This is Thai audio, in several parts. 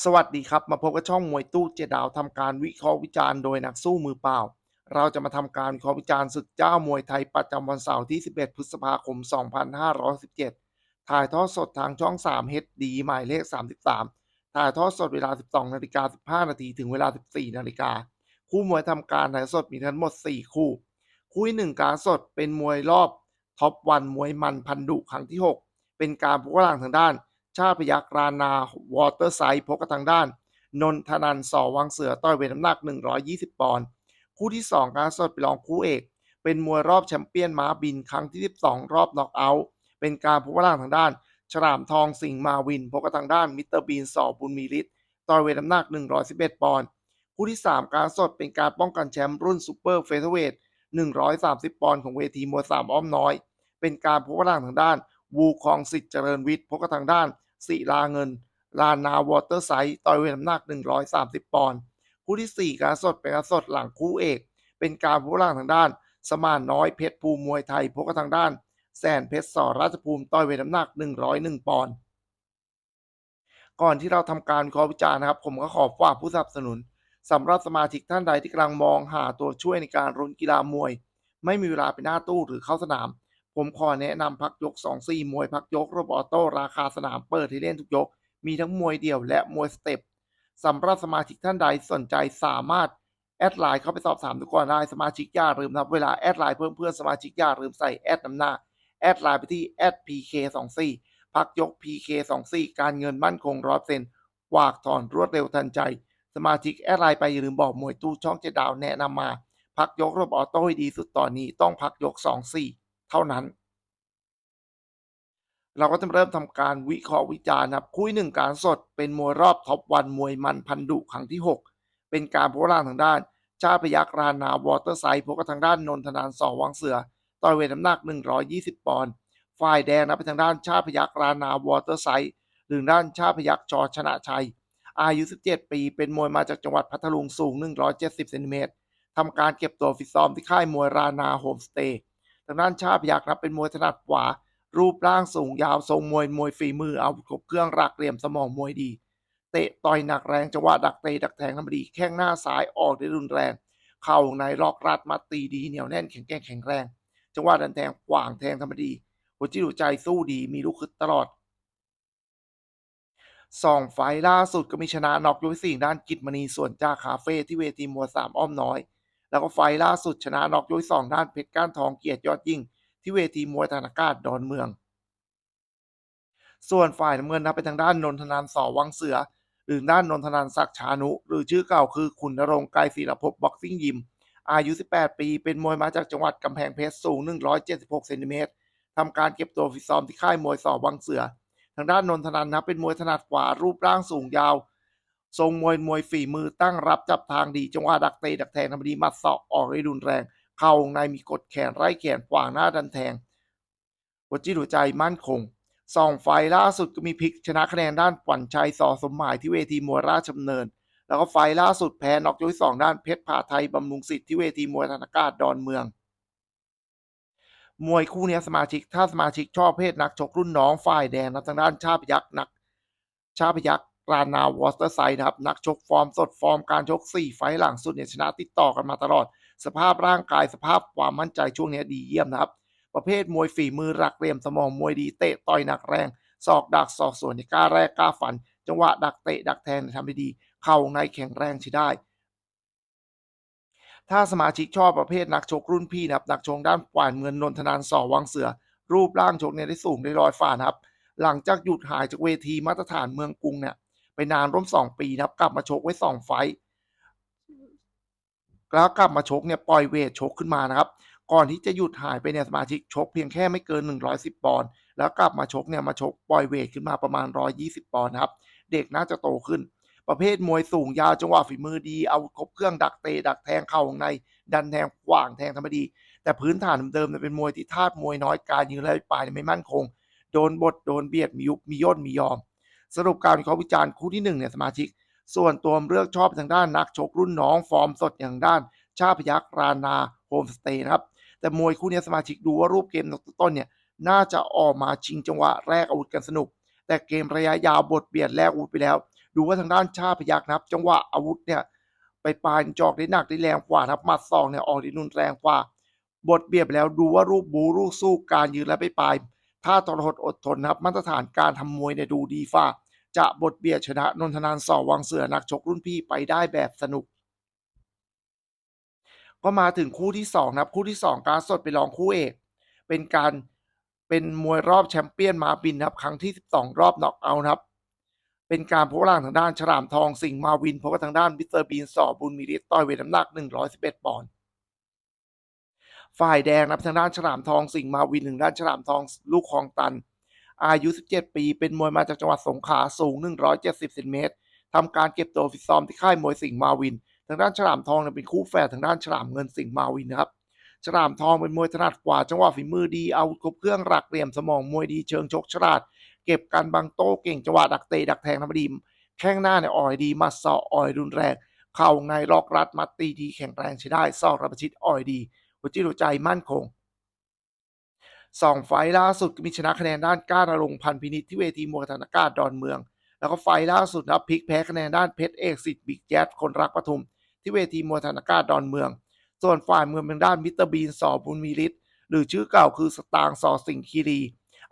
สวัสดีครับ มาพบกับช่องมวยตู้เจดาวทำการวิเคราะห์วิจารณ์โดยนักสู้มือเปล่า เราจะมาทำการวิเคราะห์วิจารณ์ศึกเจ้ามวยไทยประจำวันเสาร์ที่ 11 พฤษภาคม 2517 ถ่ายทอดสดทางช่อง 3 HD หมายเลข 33 ถ่ายทอดสดเวลา 12นาฬิกา15นาทีถึงเวลา 14นาฬิกาคู่มวยทำการถ่ายสดมีทั้งหมด 4 คู่ คู่ที่หนึ่งการสดเป็นมวยรอบท็อปวันมวยมันพันดุครั้งที่ 6 เป็นการพกกำลังทางด้าน ชาติพยักรานาวอเตอร์ไซด์พกกับทางด้าน นนทนันสอวังเสือต่อยเวทน้ำหนัก 120 ปอนด์คู่ที่ 2 การสดไปรองคู่เอก เป็นมวยรอบแชมเปี้ยนม้าบินครั้งที่ 12 รอบน็อกเอาท์เป็นการพกกำลังทางด้าน ฉลามทองสิงห์มาวินพกกับทางด้านมิสเตอร์บีนสอบุญมีฤทธิ์ต่อยเวทน้ำหนัก 111 ปอนด์คู่ที่ 3 การสดเป็นการป้องกันแชมป์รุ่นซูเปอร์เฟเธอร์เวท130 ปอนด์ของเวทีมวยสามอ้อมน้อย เป็นการพกกำลังทางด้าน วูคองสิทธิ์เจริญวิทย์พกกับทางด้าน ศิลาเงิน ลานาวอเตอร์ไซด์ต่อยเวทน้ำหนัก 130 ปอนด์คู่ที่ 4 การสดเป็นการสดหลังคู่เอก เป็นการพกกำลังทางด้าน สมานน้อยเพชรภูมิมวยไทยพกกับทางด้าน แสนเพชรสอราชภูมิต่อยเวทน้ำหนัก 101 ปอนด์ก่อนที่เราทำการวิเคราะห์วิจารณ์นะครับ ผมก็ขอฝากผู้สนับสนุนสำหรับสมาชิกท่านใดที่กำลังมองหาตัวช่วยในการรุนกีฬามวย ไม่มีเวลาไปหน้าตู้หรือเข้าสนาม ผมขอแนะนำพักยก 2 4 มวยพักยกระบออโต้ราคาสนามเปิดให้เล่นทุกยก มีทั้งมวยเดี่ยวและมวยสเต็ปสำหรับสมาชิกท่านใดสนใจสามารถ แอดไลน์เข้าไปสอบถามดูก่อนได้สมาชิกอย่าลืมนะครับเวลาแอดไลน์เพิ่มเพื่อนสมาชิกอย่าลืมใส่แอดน้ำหน้า แอดไลน์ไปที่แอด PK24 พักยก PK24 การเงินมั่นคงร้อยเซนวากถอนรวดเร็วทันใจ สมาชิกแอดไลน์ไปอย่าลืมบอกมวยตู้ช่องเจดาวแนะนำมา พักยกระบบออโต้ให้ดีสุดตอนนี้ต้องพักยก 2-4 เท่านั้น เราก็จะเริ่มทำการวิเคราะห์วิจารณ์ครับคู่ที่หนึ่งการสดเป็นมวยรอบท็อปวันมวยมันพันดุครั้งที่ 6 เป็นการโพล่างทางด้าน ชาพยักรานาวอเตอร์ไซด์พบกับทางด้านนนทนานสอวังเสือต่อยเวทน้ำหนัก 120 ปอนด์ฝ่ายแดงนะไปทางด้านชาพยักรานาวอเตอร์ไซด์หรือด้านชาพยักจอชนะชัย อายุ 17 ปี เป็นมวยมาจากจังหวัดพัทลุงสูง 170 เซนติเมตรทำการเก็บตัวฟิตซ้อมที่ค่ายมวยรานาโฮมสเตย์ ทางด้านชาพยักนะเป็นมวยถนัดขวา รูปร่างสูงยาวทรงมวยมวยฝีมือเอาครบเครื่องรักเหลี่ยมสมองมวยดี เตะต่อยหนักแรงจังหวะดักเตะดักแทงน้ำดีแข้งหน้าซ้ายออกได้รุนแรง เข่าในล็อกรัดมาตีดีเหนียวแน่นแข็งแกร่งแข็งแรง จังหวะดันแทงขวางแทงธรรมดีหัวจิตหัวใจสู้ดีมีลูกคึดตลอดสองไฟล์ล่าสุดก็มีชนะน็อกยกที่สี่ด้านกิจมณีส่วนจ้าคาเฟ่ที่เวทีมวยสามอ้อมน้อย แล้วก็ไฟล์ล่าสุดชนะน็อกยกที่สองด้านเพชรก้านทองเกียรติยอดยิ่ง ที่เวทีมวยธนากาศดอนเมือง ส่วนฝ่ายน้ำเงินนะเป็นทางด้านนนทนานสอวังเสือ หรือด้านนนทนานศักชานุ หรือชื่อเก่าคือขุนนรงค์ไกรศิลภพบ็อกซิ่งยิม อายุ 18 ปี เป็นมวยมาจากจังหวัดกำแพงเพชรสูง 176เซนติเมตรทำการเก็บตัวฟิตซ้อมที่ค่ายมวยสอวังเสือ ทางด้านนนทนันนะเป็นมวยถนัดขวารูปร่างสูงยาว ทรงมวยมวยฝีมือตั้งรับจับทางดีจังหวะดักเตะดักแทงทำดีมัดสาะออกได้รุนแรง เข่าในมีกดแขนไร่แขนขวางหน้าดันแทงหัวจิตหัวใจมั่นคงสองไฟล่าสุดก็มีพลิกชนะคะแนนด้านขวัญชัยสอสมหมายที่เวทีมวยราชดำเนิน แล้วก็ไฟล่าสุดแพ้นอกยกที่สองด้านเพชรผาไทยบำรุงสิทธิ์ที่เวทีมวยธนากาศดอนเมือง มวยคู่นี้สมาชิกถ้าสมาชิกชอบเพศนักชกรุ่นน้องฝ่ายแดงนะทางด้านชาพยักษ์นัก ชาพยักษ์ รานาวอสเตอร์ไซด์นะครับ นักชกฟอร์มสดฟอร์มการชก 4 ไฟล์หลังสุดเนี่ยชนะติดต่อกันมาตลอด สภาพร่างกายสภาพความมั่นใจช่วงนี้ดีเยี่ยมนะครับ ประเภทมวยฝีมือหลักเหลี่ยมสมองมวยดีเตะต่อยหนักแรงศอกดักศอกสวนในกล้าแรกกล้าฝัน จังหวะดักเตะดักแทงทำได้ดี เข่าในแข็งแรงใช้ได้ ถ้าสมาชิกชอบประเภทนักชกรุ่นพี่นะครับนักชกด้านฝ่ายเงินนนทนานสอวังเสือ รูปร่างชกเนี่ยได้สูงได้ร้อยฝ่านะครับ หลังจากหยุดหายจากเวทีมาตรฐานเมืองกรุงเนี่ย ไปนานร่วม 2 ปีนะครับ กลับมาชกไว้ 2 ไฟต์แล้วกลับมาชกเนี่ยปล่อยเวทชกขึ้นมานะครับ ก่อนที่จะหยุดหายไปเนี่ยสมาชิกชกเพียงแค่ไม่เกิน 110 ปอนด์แล้วกลับมาชกเนี่ยมาชกปล่อยเวทขึ้นมาประมาณ 120 ปอนด์นะครับ เด็กน่าจะโตขึ้น ประเภทมวยสูงยาวจังหวะฝีมือดีเอาครบเครื่องดักเตะดักแทงเข่าข้างใน ดันแทงขวางแทงธรรมดี แต่พื้นฐานเดิมเนี่ยเป็นมวยที่ธาตุมวยน้อยการยืนระยะปลายเนี่ยไม่มั่นคง โดนบดโดนเบียดมียุบมีย่นมียอม สรุปการวิเคราะห์วิจารณ์คู่ที่หนึ่งเนี่ยสมาชิก ส่วนตัวเลือกชอบทางด้านนักชกรุ่นน้องฟอร์มสดอย่างด้าน ชาพยักรานาโฮมสเตย์นะครับ แต่มวยคู่นี้สมาชิกดูว่ารูปเกมต้นเนี่ยน่าจะออกมาชิงจังหวะแรกอาวุธกันสนุก แต่เกมระยะยาวบทเบียดแรกอาวุธไปแล้ว ดูว่าทางด้านชาพยักนะครับ จังหวะอาวุธเนี่ยไปปลายจอกได้หนักได้แรงกว่านะครับมัดศอกเนี่ยออกได้รุนแรงกว่า บทเบียบแล้วดูว่ารูปบูรูปสู้การยืนและไปปลายถ้าทรหดอดทนนะครับมาตรฐานการทำมวยเนี่ยดูดีฝ่า จะบทเบียดชนะนนทนานสอวังเสือนักชกรุ่นพี่ไปได้แบบสนุก ก็มาถึงคู่ที่สองนะครับคู่ที่สองการสดไปรองคู่เอก เป็นการเป็นมวยรอบแชมเปี้ยนมาบินนะครับครั้งที่ 12 รอบน็อกเอาท์นะครับเป็นการพบร่างทางด้านฉลามทองสิงห์มาวินพบกับทางด้านวิสเตอร์บีนสอบุญมีฤทธิ์ต่อยเวทน้ำหนัก 111 ปอนด์ฝ่ายแดงนับทางด้านฉลามทองสิงห์มาวินหนึ่งด้านฉลามทองลูกคลองตัน อายุ 17 ปี เป็นมวยมาจากจังหวัดสงขลาสูง 170เซนติเมตรทำการเก็บตัวฟิตซ้อมที่ค่ายมวยสิงห์มาวิน ทางด้านฉลามทองเป็นคู่แฝดทางด้านฉลามเงินสิงห์มาวินนะครับฉลามทองเป็นมวยถนัดกว่าจังหวะฝีมือดีเอาครบเครื่องหลักเหลี่ยมสมองมวยดีเชิงชกฉลาด เก็บการบังโต้เก่งจังหวะดักเตะดักแทงทำดีแข้งหน้าเนี่ยอ่อยดีมัดศออ่อยรุนแรง เข่าในล็อกรัดมัดตีดีแข็งแรงใช้ได้ซอกระประชิดอ่อยดีหัวจิตหัวใจมั่นคง สองไฟล์ล่าสุดมีชนะคะแนนด้านก้านรงค์พันธ์พินิจที่เวทีมวยธนากาศดอนเมือง แล้วก็ไฟล์ล่าสุดนะครับพลิกแพ้คะแนนด้านเพชรเอกสิทธิ์บิ๊กแจ๊ดคนรักปทุม ที่เวทีมวยธนากาศดอนเมือง ส่วนฝ่ายเมืองเป็นด้านมิสเตอร์บีนสอบุญมีฤทธิ์หรือชื่อเก่าคือสตางสอสิงห์คีรี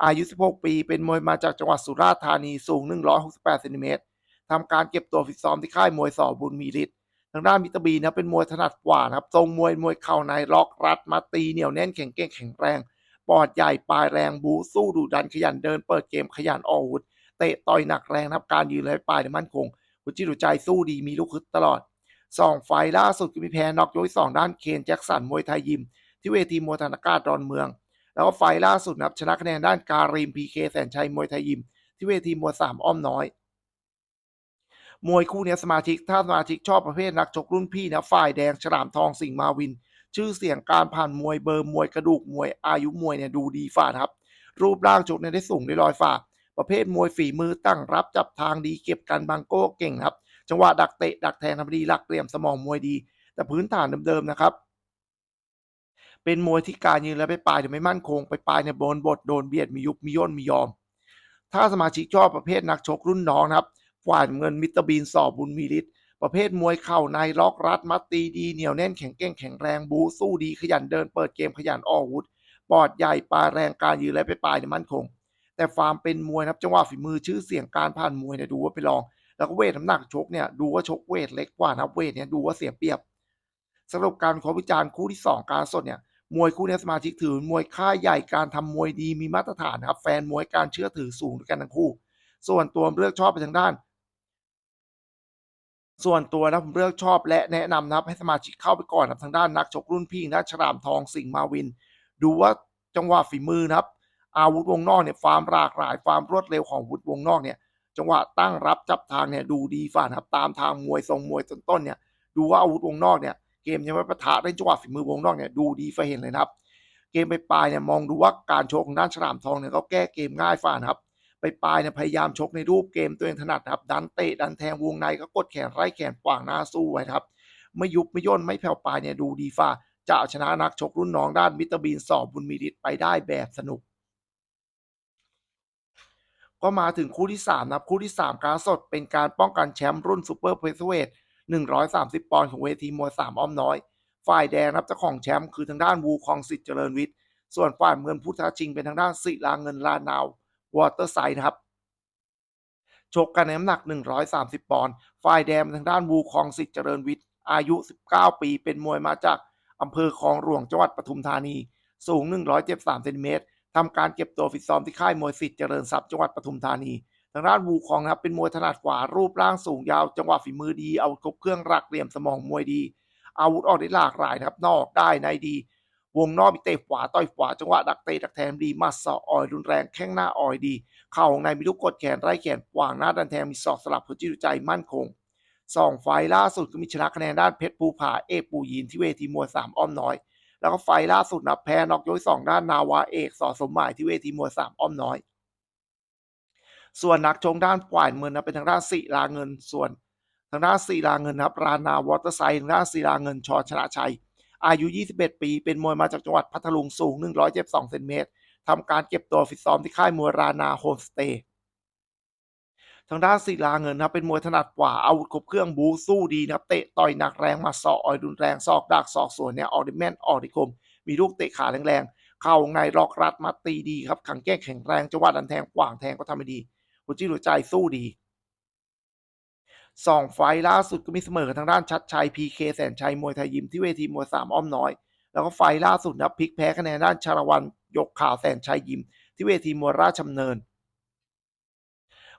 อายุ 16 ปี เป็นมวยมาจากจังหวัดสุราษฎร์ธานีสูง 168เซนติเมตรทำการเก็บตัวฟิตซ้อมที่ค่ายมวยสอบุญมีฤทธิ์ทางด้านมิตรบีนะเป็นมวยถนัดกว่านะครับทรงมวยมวยเข่าในล็อกรัดมาตีเหนียวแน่นแข็งเก่งแข็งแรง ปอดใหญ่ปลายแรงบูสู้ดุดันขยันเดินเปิดเกมขยันออกอาวุธเตะต่อยหนักแรงนะครับการยืนและปลายมั่นคงหัวจิตหัวใจสู้ดีมีลูกคึดตลอดสองไฟล์ล่าสุดก็มีแพ้นอกยกที่สองด้านเคนแจ็คสันมวยไทยยิม ที่เวทีมวยธนากาศดอนเมือง แล้วก็ไฟล์ล่าสุดนะครับชนะคะแนนด้านการีมพีเคแสนชัยมวยไทยยิม ที่เวทีมวยสามอ้อมน้อย มวยคู่นี้สมาชิกถ้าสมาชิกชอบประเภทนักชกรุ่นพี่นะฝ่ายแดงฉลามทองสิงห์มาวิน ชื่อเสียงการผ่านมวยเบอร์มวยกระดูกมวยอายุมวยเนี่ยดูดีฝ่าครับ รูปร่างชกเนี่ยได้สูงได้ลอยฝ่า ประเภทมวยฝีมือตั้งรับจับทางดีเก็บกันบังโก้เก่งครับ จังหวะดักเตะดักแทงทำดีหลักเหลี่ยมสมองมวยดี แต่พื้นฐานเดิมๆนะครับ เป็นมวยที่การยืนและไปปลายเนี่ไม่มั่นคงไปปลายเนี่ยโดนบดโดนเบียดมียุบมีย่นมียอม ถ้าสมาชิกชอบประเภทนักชกรุ่นน้องนะครับฝ่ายเงินมิสเตอร์บีนสอบบุญมีฤทธิ์ ประเภทมวยเข่าในล็อกรัดมัดตีดีเหนียวแน่นแข็งเก้งแข็งแรงบูสู้ดีขยันเดินเปิดเกมขยันออกวุธปอดใหญ่ปลาแรงการยืนและไปปลายเนี่ยมั่นคง แต่ฟาร์มเป็นมวยนะครับจังหวะฝีมือชื่อเสียงการผ่านมวยเนี่ยดูว่าไปลอง แล้วก็เวทน้ำหนักชกเนี่ยดูว่าชกเวทเล็กกว่านะเวทเนี่ยดูว่าเสียเปรียบสำหรับการขอวิจารณ์คู่ที่ 2 การสดเนี่ยมวยคู่นี้สมาชิกถือมวยค่ายใหญ่การทำมวยดีมีมาตรฐานนะครับแฟนมวยการเชื่อถือสูงด้วยกันทั้งคู่ ส่วนตัวเลือกชอบไปทางด้าน ส่วนตัวนะผมเลือกชอบและแนะนำนะครับให้สมาชิกเข้าไปก่อนนะครับทางด้านนักชกรุ่นพี่นะฉลามทองสิงห์มาวิน ดูว่าจังหวะฝีมือนะครับ อาวุธวงนอกเนี่ยความหลากหลายความรวดเร็วของอาวุธวงนอกเนี่ย จังหวะตั้งรับจับทางเนี่ยดูดีฝ่านะครับตามทางมวยทรงมวยต้นๆเนี่ย ดูว่าอาวุธวงนอกเนี่ยเกมยังไม่ประทะเล่นจังหวะฝีมือวงนอกเนี่ยดูดีฝ่าเห็นเลยนะครับ เกมไปปลายเนี่ยมองดูว่าการชกของด้านฉลามทองเนี่ยเขาแก้เกมง่ายฝ่านะครับ ไปปลายเนี่ยพยายามชกในรูปเกมตัวเองถนัดนะครับ ดันเตะดันแทงวงในก็กดแขนไล่แขนขวางหน้าสู้ไว้ครับ ไม่ยุบไม่ย่นไม่แผ่วปลายเนี่ยดูดีฝ่าจะเอาชนะนักชกรุ่นน้องด้านมิตรบีนสอบบุญมีฤทธิ์ไปได้แบบสนุก ก็มาถึงคู่ที่3นะครับคู่ที่ 3 การสดเป็นการป้องกันแชมป์รุ่นซูเปอร์เพสเวท130 ปอนด์ของเวทีมวย3อ้อมน้อย ฝ่ายแดงครับเจ้าของแชมป์คือทางด้านวูคองสิทธิ์เจริญวิทย์ ส่วนฝ่ายเมืองพุทธาชิงเป็นทางด้านศิลาเงินลานาว วอเตอร์ไซด์นะครับชกกันในน้ำหนัก 130 ปอนด์ฝ่ายแดงทางด้านวูคองสิทธิ์เจริญวิทย์ อายุ 19 ปี เป็นมวยมาจากอำเภอคลองหลวงจังหวัดปทุมธานี สูง 173เซนติเมตรทำการเก็บตัวฟิตซ้อมที่ค่ายมวยสิทธิ์เจริญทรัพย์จังหวัดปทุมธานี ทางด้านวูคองนะครับเป็นมวยถนัดขวารูปร่างสูงยาว จังหวะฝีมือดี เอาครบเครื่องรักเหลี่ยมสมองมวยดี อาวุธออกได้หลากหลายนะครับ นอกได้ในดี วงนอกมีเตะขวาต่อยขวาจังหวะดักเตะดักแทงดีมัดศอกอ่อยรุนแรงแข้งหน้าอ่อยดีเข่าของในมีลูกกดแขนไร้แขนขวางหน้าดันแทงมีศอกสลับหัวจิตใจมั่นคงสองไฟล่าสุดก็มีชนะคะแนนด้านเพชรภูผาเอกปูยินที่เวทีมวยสามอ้อมน้อย แล้วก็ไฟล่าสุดนะแพ้นอกยกสองด้านนาวาเอกสอสมหมายที่เวทีมวยสามอ้อมน้อย ส่วนนักชงด้านฝ่ายเมืองนะเป็นทางด้านศิลาเงินส่วน ทางด้านศิลาเงินนะครับรานา วอเตอร์ไซด์ทางด้านศิลาเงินชอชนะชัย อายุ 21 ปี เป็นมวยมาจากจังหวัดพัทลุงสูง 172เซนติเมตรทำการเก็บตัวฟิตซ้อมที่ค่ายมวยรานาโฮมสเตย์ทางด้านศิลาเงินนะครับเป็นมวยถนัดกว่าอาวุธครบเครื่องบูสู้ดีนะครับเตะต่อยหนักแรงมาศอกอ่อยรุนแรงศอกดักศอกสวนเนี่ยออกดิแมนออกดิคม มีลูกเตะขาแรงๆ เข้าในล็อกรัดมัดตีดีครับขังแก้แข็งแรงจังหวะดันแทงขวางแทงก็ทำได้ดีหัวจิตหัวใจสู้ดี สองไฟล์ล่าสุดก็มีเสมอกับทางด้านชัดชัยพีเคแสนชัยมวยไทยยิมที่เวทีมวยสามอ้อมน้อย แล้วก็ไฟล์ล่าสุดนับพลิกแพ้คะแนนด้านชาละวันยกขาแสนชัยยิม ที่เวทีมวยราชดำเนิน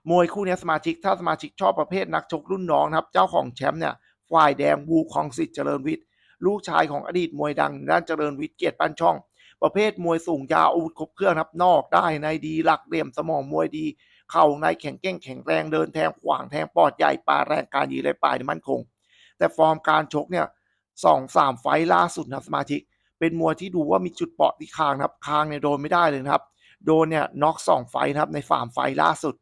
มวยคู่นี้สมาชิกถ้าสมาชิกชอบประเภทนักชกรุ่นน้องนะครับ เจ้าของแชมป์เนี่ยฝ่ายแดงวูคองสิทธิ์เจริญวิทย์ลูกชายของอดีตมวยดังด้านเจริญวิทย์เกียรติปันช่อง ประเภทมวยสูงยาวอาวุธครบเครื่องครับนอกได้ในดีหลักเหลี่ยมสมองมวยดี เข่าในแข็งแกร่งแข็งแรงเดินแทงขวางแทงปอดใหญ่ปลาแรงการยืนเลยปลายมั่นคง แต่ฟอร์มการชกเนี่ยสองสามไฟล่าสุดนะสมาชิกเป็นมวยที่ดูว่ามีจุดเปาะที่คางนะครับคางเนี่ยโดนไม่ได้เลยนะครับ โดนเนี่ยน็อกสองไฟนะครับในสามไฟล่าสุด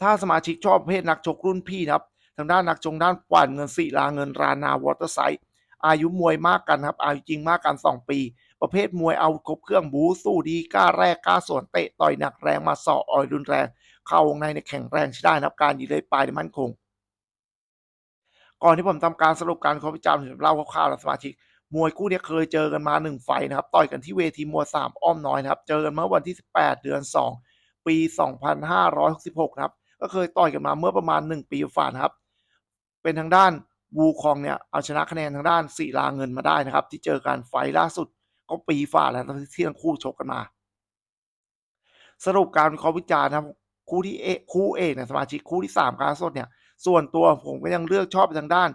ถ้าสมาชิกชอบประเภทนักชกรุ่นพี่นะครับทางด้านนักจงด้านกวานเงินศิลาเงินรานาวอเตอร์ไซด์อายุมวยมากกันครับอายุจริงมากกัน 2 ปี ประเภทมวยเอาครบเครื่องบูสู้ดีกล้าแรกกล้าสวนเตะต่อยหนักแรงมาสออ่อยรุนแรง เข้าวงในในแข็งแรงใช้ได้นะครับการยืนเลยปลายมั่นคง ก่อนที่ผมทำการสรุปการขอพิจารณ์ผมเล่าคร่าวๆแล้วสมาชิกมวยคู่เนี้ยเคยเจอกันมาหนึ่งไฟนะครับ ต่อยกันที่เวทีมวยสามอ้อมน้อยนะครับ เจอกันเมื่อวันที่ 18 เดือน 2 ปี 2566 นะครับ ก็เคยต่อยกันมาเมื่อประมาณ 1 ปีฝ่านะครับ เป็นทางด้านวูคองเนี่ย เอาชนะคะแนนทางด้านศิลาเงินมาได้นะครับ ที่เจอกันไฟล่าสุด ก็ปีฝ่าแล้วที่ทั้งคู่ชกกันมา สรุปการวิเคราะห์วิจารณ์นะครับคู่ที่เอคู่เอกเนี่ยสมาชิกคู่ที่สามการสดเนี่ย ส่วนตัวผมก็ยังเลือกชอบทางด้าน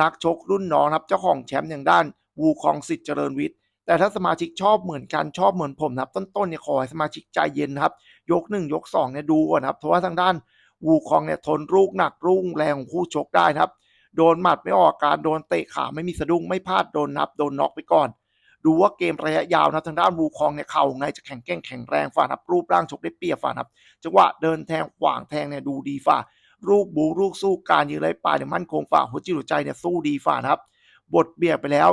นักชกรุ่นน้องครับเจ้าของแชมป์อย่างด้านวูคองสิทธิ์เจริญวิทย์แต่ถ้าสมาชิกชอบเหมือนกันชอบเหมือนผมนะครับ ต้นๆเนี่ยขอให้สมาชิกใจเย็นครับ ยกหนึ่งยกสองเนี่ยดูก่อนะครับเพราะว่าทางด้านวูคองเนี่ยทนลูกหนักลูกแรงของคู่ชกได้ครับ โดนหมัดไม่ออกการโดนเตะขาไม่มีสะดุ้งไม่พลาดโดนนับโดนน็อกไปก่อน ดูว่าเกมระยะยาวนะทางด้านวูคองเนี่ยเข่าไงจะแข็งแกร่งแข็งแรงฝ่านับรูปร่างชกได้เปรียบฝ่านับจังหวะเดินแทงขวางแทงเนี่ยดูดีฝ่าลูกบูลูกสู้การยืนเลยปลายเนี่ยมั่นคงฝ่าหัวจิตหัวใจเนี่ยสู้ดีฝ่านะครับ บทเบียดไปแล้ว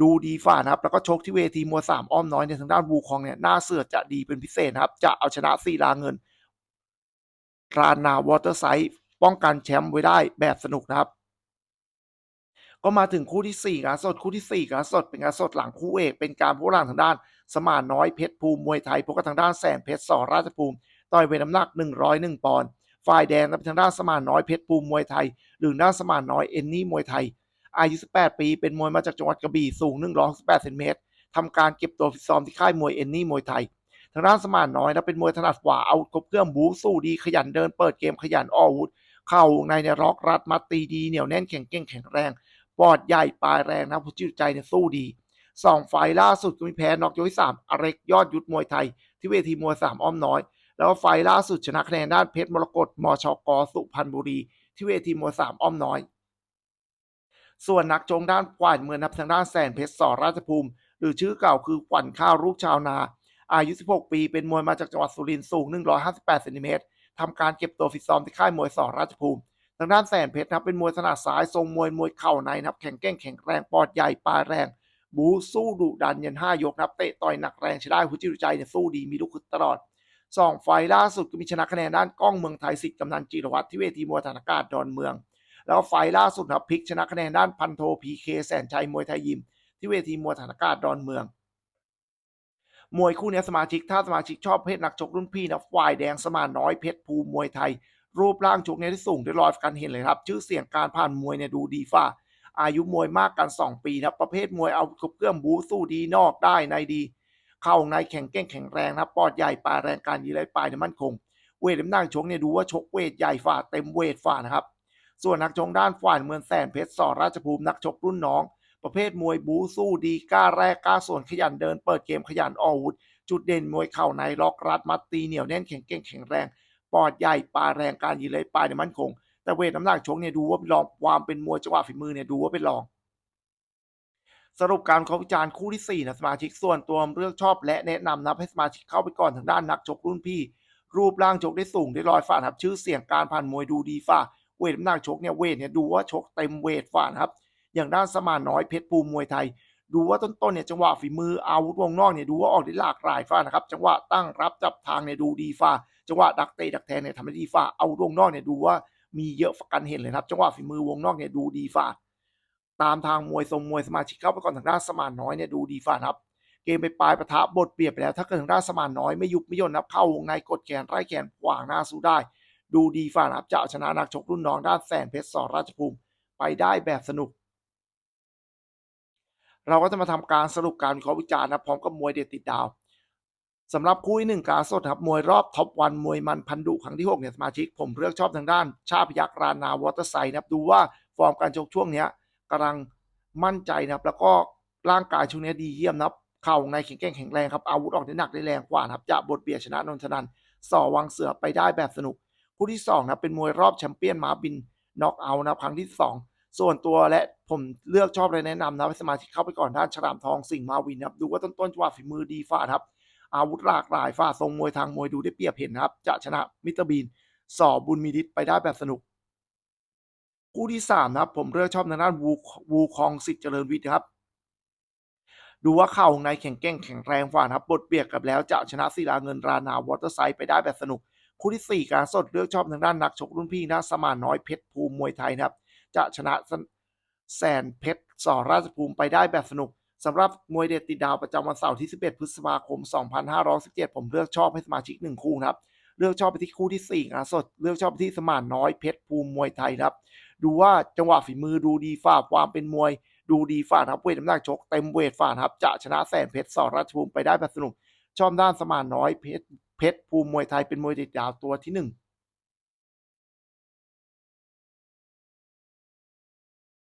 ดูดีฝ่านะครับ แล้วก็ชกที่เวทีมวยสามอ้อมน้อยในทางด้านวูคองเนี่ยหน้าเสือจะดีเป็นพิเศษนะครับ จะเอาชนะซีลาเงินรานาวอเตอร์ไซด์ป้องกันแชมป์ไว้ได้แบบสนุกนะครับ ก็มาถึงคู่ที่4งานสดคู่ที่4งานสดเป็นงานสดหลังคู่เอกเป็นการพวกหลังทางด้าน สมานน้อยเพชรภูมิมวยไทยพบกับทางด้านแสนเพชรสอราชภูมิต่อยเวทน้ำหนัก 101 ปอนด์ฝ่ายแดงเป็นทางด้านสมานน้อยเพชรภูมิมวยไทย หรือด้านสมานน้อยเอนนี่มวยไทย อายุ 18 ปีเป็นมวยมาจากจังหวัดกระบี่สูง 168เซนติเมตรทำการเก็บตัวฟิตซ้อมที่ค่ายมวยเอนนี่มวยไทยทางด้านสมานน้อยนะเป็นมวยถนัดขวาเอาครบเครื่องบูสู้ดีขยันเดินเปิดเกมขยันออวุธเข่าในเนี่ยล็อกรัดมัดตีดีเหนียวแน่นแข็งเก่งแข็งแรง ปอดใหญ่ปลายแรงนะผู้จิตใจเนี่ยสู้ดีสองไฟล์ล่าสุดก็มีแพ้นอกยกที่สามอเร็กยอดยุทธมวยไทย ที่เวทีมวยสามอ้อมน้อย แล้วไฟล่าสุดชนะคะแนนด้านเพชรมรกตมชกสุพรรณบุรี ที่เวทีมวยสามอ้อมน้อย ส่วนนักจงด้านกวานเมืองนับทางด้านแสนเพชรสอราชภูมิ หรือชื่อเก่าคือขวัญข้าวลูกชาวนา อายุ 16 ปีเป็นมวยมาจากจังหวัดสุรินทร์สูง 158เซนติเมตรทำการเก็บตัวฟิตซ้อมที่ค่ายมวยสอราชภูมิ ทางด้านแสนเพชรครับเป็นมวยถนัดซ้ายทรงมวยมวยเข่าในครับแข็งแกร่งแข็งแรงปอดใหญ่ปลาแรง บูสู้ดุดันยันห้ายกนะครับเตะต่อยหนักแรงใช้ได้หัวจิตใจเนี่ยสู้ดีมีลูกคึกตลอดสองไฟล์ล่าสุดก็มีชนะคะแนนด้านกล้องเมืองไทยสิทธิ์กำนันจิรวัตรที่เวทีมวยฐานอากาศดอนเมือง แล้วไฟล์ล่าสุดครับพลิกชนะคะแนนด้านพันโทพีเคแสนชัยมวยไทยยิม ที่เวทีมวยฐานอากาศดอนเมืองมวยคู่นี้สมาชิกถ้าสมาชิกชอบเพศนักชกรุ่นพี่นะฝ่ายแดงสมานน้อยเพชรภูมิมวยไทย รูปร่างชกเนี่ยที่สูงได้รอยกันเห็นเลยครับ ชื่อเสียงการผ่านมวยเนี่ยดูดีฝ่า อายุมวยมากกัน 2 ปีนะครับประเภทมวยเอาครบเครื่องบูสู้ดีนอกได้ในดี เข้าในแข็งแกร่งแข็งแรงนะครับปอดใหญ่ปลายแรงการยืนไหลปลายเนี่ยมั่นคง เวทน้ำหนักชกเนี่ยดูว่าชกเวทใหญ่ฝ่าเต็มเวทฝ่านะครับ ส่วนนักชกด้านฝ่ายเมืองแสนเพชรสอราชภูมินักชกรุ่นน้อง ประเภทมวยบูสู้ดีกล้าแรกกล้าส่วนขยันเดินเปิดเกมขยันออกอาวุธจุดเด่นมวยเข่าในล็อกรัดมัดตีเหนียวแน่นแข็งเก่งแข็งแรง ปอดใหญ่ปลาแรงการยืนเลยปลายเนี่ยมั่นคง แต่เวทน้ำหนักชกเนี่ยดูว่าเป็นรองความเป็นมวยจังหวะฝีมือเนี่ยดูว่าเป็นรอง สรุปการเขาวิจารณ์คู่ที่4นะสมาชิกส่วนตัวเลือกชอบและแนะนำนะให้สมาชิกเข้าไปก่อนทางด้านนักชกรุ่นพี่ รูปร่างชกได้สูงได้ลอยฝ่านครับชื่อเสียงการผ่านมวยดูดีฝ่าเวทน้ำหนักชกเนี่ยเวทเนี่ยดูว่าชกเต็มเวทฝ่านะครับ อย่างด้านสมานน้อยเพชรภูมิมวยไทยดูว่าต้นๆเนี่ยจังหวะฝีมืออาวุธวงนอกเนี่ยดูว่าออกได้หลากหลายฝ่านะครับ จังหวะตั้งรับจับทางเนี่ยดูดีฝ่า จังหวะดักเตะดักแทงเนี่ยทำได้ดีฝ่าเอาวงนอกเนี่ยดูว่ามีเยอะฝากันเห็นเลยครับจังหวะฝีมือวงนอกเนี่ยดูดีฝ่าตามทางมวยทรงมวยสมาชิกเข้าไปก่อนทางด้านสมานน้อยเนี่ยดูดีฝ่าครับ เกมไปปลายปะทะบทเปรียบไปแล้ว ถ้าเกิดทางด้านสมานน้อยไม่ยุบไม่ย่นนะครับเข้าวงในกดแขนไล่แขนขวางหน้าสู้ได้ ดูดีฝ่าครับจะเอาชนะนักชกรุ่นน้องด้านแสนเพชรสอราชภูมิไปได้แบบสนุก เราก็จะมาทำการสรุปการวิเคราะห์วิจารณ์นะพร้อมกับมวยเด็ดติดดาว สำหรับคู่ที่หนึ่งกาสดครับมวยรอบท็อปวันมวยมันพันดุครั้งที่6เนี่ยสมาชิก ผมเลือกชอบทางด้าน ชาพยักรานาวอเตอร์ไซด์นะครับดูว่าฟอร์มการชกช่วงเนี้ยกำลังมั่นใจนะครับแล้วก็ร่างกายช่วงนี้ดีเยี่ยมนะครับเข่าในแข็งแกร่งแข็งแรงครับอาวุธออกได้หนักได้แรงกว่านะครับจะบทเบียดชนะนนทนันสอวังเสือไปได้แบบสนุก คู่ที่2นะเป็นมวยรอบแชมเปี้ยนมาบินน็อกเอาท์นะครับครั้งที่ 2 ส่วนตัวและผมเลือกชอบเลยแนะนำนะสมาชิกเข้าไปก่อนด้านฉลามทองสิงห์มาวินนะครับดูว่าต้นต้นจังหวะฝีมือดีฝ่าครับ อาวุธหลากหลายฝ่าทรงมวยทางมวยดูได้เปรียบเห็นนะครับ จะชนะมิสเตอร์บีนสอบุญมีดิษไปได้แบบสนุก คู่ที่ 3 นะครับ ผมเลือกชอบทางด้านวูวูคองสิทธิ์เจริญวิทย์นะครับ ดูว่าเข่าในแข็งแกร่งแข็งแรงฝ่านะครับบทเบียดกับแล้วจะชนะศิลาเงินรานาวอเตอร์ไซด์ไปได้แบบสนุก คู่ที่ 4 การสดเลือกชอบทางด้านนักชกรุ่นพี่นะสมานน้อยเพชรภูมิมวยไทยนะครับ จะชนะแสนเพชรสอราชภูมิไปได้แบบสนุก สำหรับมวยเด็ดติดดาวประจำวันเสาร์ที่ 11 พฤษภาคม 2517 ผมเลือกชอบให้สมาชิก 1 คู่ครับ เลือกชอบไปที่คู่ที่4งานสด เลือกชอบไปที่สมานน้อยเพชรภูมิมวยไทยครับ ดูว่าจังหวะฝีมือดูดีฝ่าความเป็นมวย ดูดีฝ่าครับเวทน้ำหนักชกเต็มเวทฝ่าครับจะชนะแสนเพชรสอราชภูมิไปได้แบบสนุก ชอบด้านสมานน้อยเพชรเพชรภูมิมวยไทยเป็นมวยเด็ดดาวตัวที่ 1